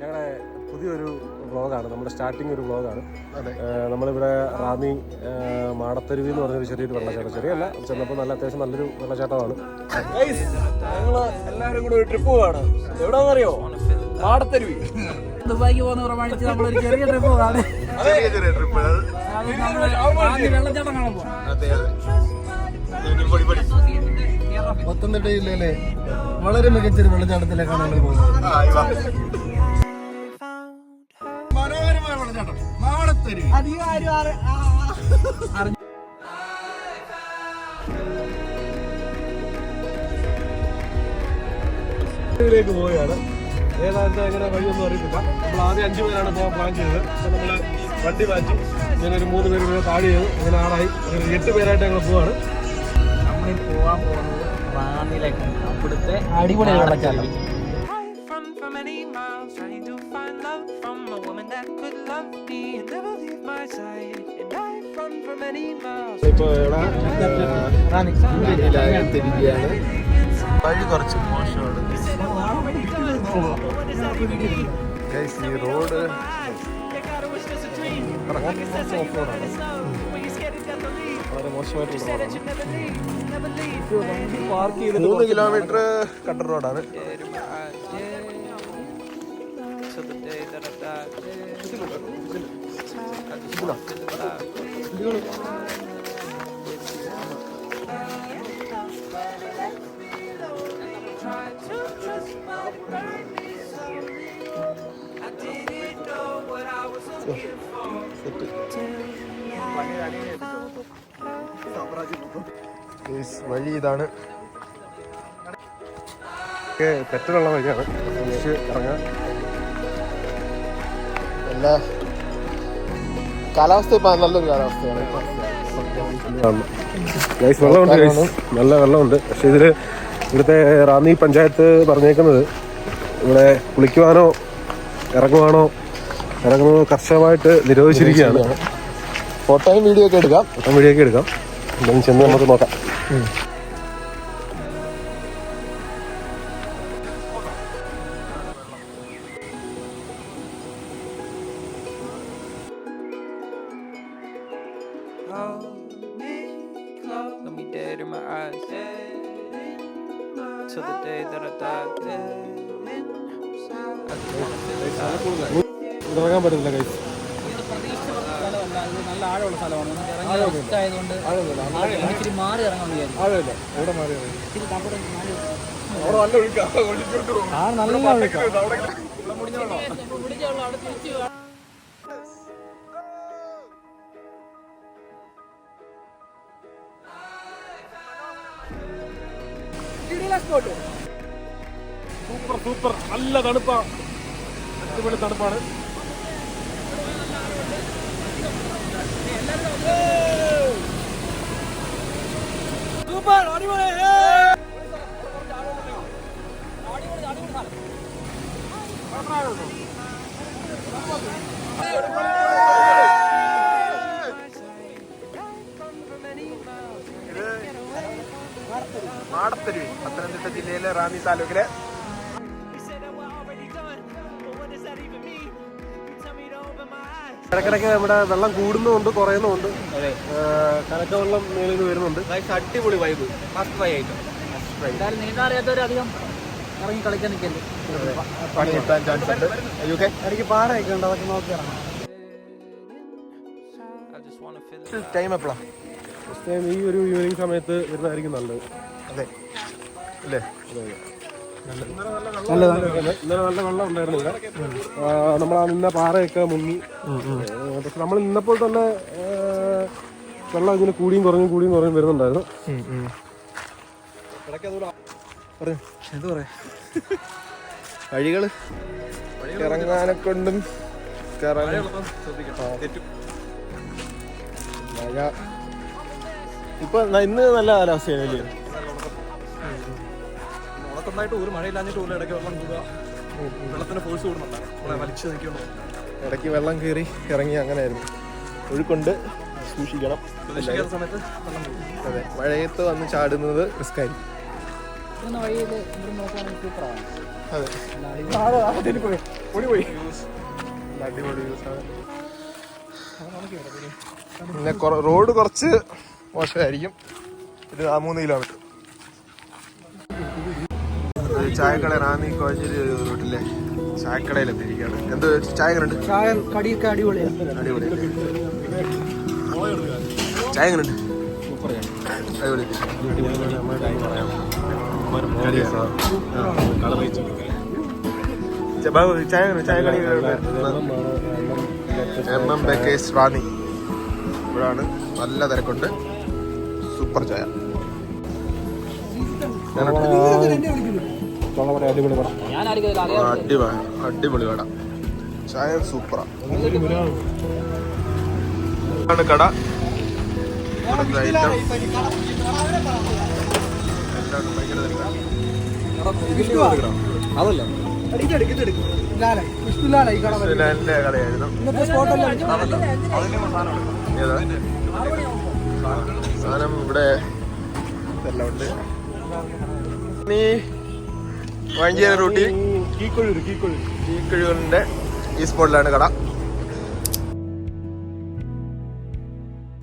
ഞങ്ങളുടെ പുതിയൊരു വ്ളോഗാണ്. നമ്മുടെ സ്റ്റാർട്ടിങ് ഒരു വ്ളോഗാണ്. അതെ. നമ്മളിവിടെ റാന്നി മാടത്തരുവി എന്ന് പറഞ്ഞൊരു ചെറിയൊരു വെള്ളച്ചാട്ടം ചെറിയല്ല ചെന്നപ്പോൾ നല്ല അത്യാവശ്യം നല്ലൊരു വെള്ളച്ചാട്ടമാണ്. ഞങ്ങൾ എല്ലാവരും കൂടെ ഒരു ട്രിപ്പ് പോവാണ്. എവിടെയാണെന്നറിയോ മാടത്തരുവി. ദുബായിക്ക് പോകുന്ന പ്രമാണിച്ച് നമ്മളൊരു ചെറിയ ട്രിപ്പ് പോകാണ് വെള്ളച്ചാട്ടം കാണാൻ പോകാം പത്തനംതിട്ട ജില്ലയിലെ വളരെ മികച്ചൊരു വെള്ളച്ചാട്ടത്തിലേക്കാണ് നമ്മൾ പോകുന്നത്. മനോഹരമായ വെള്ളച്ചാട്ടം. അധികം ആരും ിലേക്ക് പോവുകയാണ്. ഏതാണ്ട് എങ്ങനെ വഴിയൊന്നും അറിയത്തില്ല. നമ്മൾ ആദ്യം അഞ്ചു പേരാണ് പോകാൻ പ്ലാൻ ചെയ്തത്. അപ്പം നമ്മൾ വണ്ടി മാറ്റി ഇങ്ങനെ ഒരു മൂന്ന് പേര് താഴെ ചെയ്തു അങ്ങനെ ആളായി. ഒരു എട്ട് പേരായിട്ട് ഞങ്ങൾ പോവാണ്. നമ്മൾ പോവാൻ പോകുന്നത് അവിടുത്തെ അടിപൊളി വെള്ളച്ചാട്ടം വഴി കുറച്ച് മോശമാണ് ഈ റോഡ് റോഡാണ് പാർക്ക് ചെയ്ത് മൂന്ന് കിലോമീറ്റർ കട്ടർ റോഡാണ് Till വഴി ഇതാണ്. തെറ്റുള്ള വഴിയാണ്. ഇറങ്ങാൻ എല്ലാ കാലാവസ്ഥ ഇപ്പൊ നല്ലൊരു കാലാവസ്ഥയാണ്. വെള്ളമുണ്ട് നല്ല വെള്ളമുണ്ട്. പക്ഷെ ഇതിൽ ഇവിടുത്തെ റാന്നി പഞ്ചായത്ത് പറഞ്ഞേക്കുന്നത് ഇവിടെ കുളിക്കുവാനോ ഇറങ്ങുവാനോ ഇറങ്ങുന്നത് കർശനമായിട്ട് നിരോധിച്ചിരിക്കുകയാണ്. ഫോട്ടോയും വീഡിയോ ഒക്കെ എടുക്കാം. ഫോട്ടോയും വീഡിയോ ഒക്കെ എടുക്കാം. എന്തായാലും ചെന്ന് നമുക്ക് നോക്കാം Hold me close, let me dead in my eyes. Till the day that I die. I just wanna feel alive. ഇറങ്ങാൻ പറ്റുന്നില്ല ഗൈസ് ഇത് പ്രതീക്ഷിച്ച സ്ഥലമല്ല ഇത് നല്ല ആഴമുള്ള സ്ഥലമാണ്. ആയതുകൊണ്ട് ഇച്ചിരി മാറി ഇറങ്ങാൻ ആഴമില്ല മാറി ഇച്ചിരി താഴോട്ട് മാറി ആ നല്ല ഒഴുക്കാ. അവിടെ തിരിച്ചു സൂപ്പർ സൂപ്പർ. നല്ല തണുപ്പാണ് അടിപൊളി തണുപ്പാണ്. മാടത്തരുവി പത്തനംതിട്ട ജില്ലയിലെ റാന്നി താലൂക്കിലെ ഇടയ്ക്കിടയ്ക്ക് നമ്മുടെ വെള്ളം കൂടുന്നുമുണ്ട് കുറയുന്നുമുണ്ട്. കനക്ക വെള്ളം മേളിൽ നിന്ന് വരുന്നുണ്ട്. അടിപൊളി വൈബ്. ഫസ്റ്റ് ട്രൈ ആയിട്ട്. എന്തായാലും നീന്താൻ അറിയാത്തവരധികം ഇറങ്ങി കളിക്കാൻ നിൽക്കല്ലേ പണി കിട്ടാൻ ചാൻസ് ഉണ്ട്. യു കെ ഇടയ്ക്ക് പാറയൊക്കെ ഉണ്ട് അതൊക്കെ നോക്കി ഇറങ്ങാം I just wanna feel alive. Time എപ്പോഴാ ഫസ്റ്റ് ടൈം ഈ ഒരു ഈവനിങ് സമയത്ത് വരുന്നതായിരിക്കും നല്ലത്. അതെ. അല്ലേ? ഇന്നലെ നല്ല വെള്ളം ഉണ്ടായിരുന്നു ഇവിടെ. നമ്മൾ ആ നിന്ന പാറയൊക്കെ മുങ്ങി. പക്ഷെ നമ്മൾ നിന്നപ്പോൾ തന്നെ വെള്ളം ഇങ്ങനെ കൂടിയും കുറഞ്ഞും കൂടിയും കുറഞ്ഞും വരുന്നുണ്ടായിരുന്നു. എന്ത് പറയാ? വഴികൾ? ഇറങ്ങാനെ കൊണ്ടും മഴ. ഇപ്പൊ ഇന്ന് നല്ല കാലാവസ്ഥയാണല്ലേ? നന്നായിട്ട് ഒരു മഴയില്ലാഞ്ഞിട്ട് പോലും ഇടയ്ക്ക് വെള്ളം കൂടുക. വെള്ളത്തിന് ഫോഴ്സ് കൂടുന്നുണ്ടാണ് നമ്മളെ വലിച്ചു നിൽക്കുന്നു ഇടയ്ക്ക് വെള്ളം കയറി ഇറങ്ങി അങ്ങനെയായിരുന്നു. ഒഴുക്കുണ്ട്. സൂക്ഷിക്കണം. സമയത്ത് അതെ. മഴയത്ത് വന്ന് ചാടുന്നത് റിസ്ക്കായിരിക്കും പിന്നെ കൊറ- റോഡ് കുറച്ച് മോശമായിരിക്കും. ഇത് ആ മൂന്ന് കിലോമീറ്റർ ചായക്കട റാന്നി കോഴഞ്ചേരി റൂട്ടിലെ ചായക്കടയിലെത്തിയിരിക്കുകയാണ്. എന്ത് ചായ എങ്ങനെയുണ്ട് ചായ കടിയൊക്കെ അടിപൊളിയാണ് അടിപൊളി ചായ എങ്ങനെയുണ്ട് അടിപൊളി. ച- ബാബു, ചായ എങ്ങനെ? ചായ കടി എം എം ബേക്കേഴ്സ് റാന്നി. ഇവിടാണ്. നല്ല തിരക്കുണ്ട്. സൂപ്പർ ചായ. ഞാൻ ആയിരിക്കും അതേ അടിപൊളി അടിപൊളി കട. ചായ സൂപ്പറാ ആണ്. കട. അതല്ല? കടയായിരുന്നു ഏതാ? സാധനം ഇവിടെ എല്ലാം ഉണ്ട്. നീ വഞ്ചേരി റൂട്ടിൽ കീക്കൊഴൂര് കീക്കൊഴൂര്. ഈ കഴിവുകളുടെ ഈ സ്പോട്ടിലാണ് കട.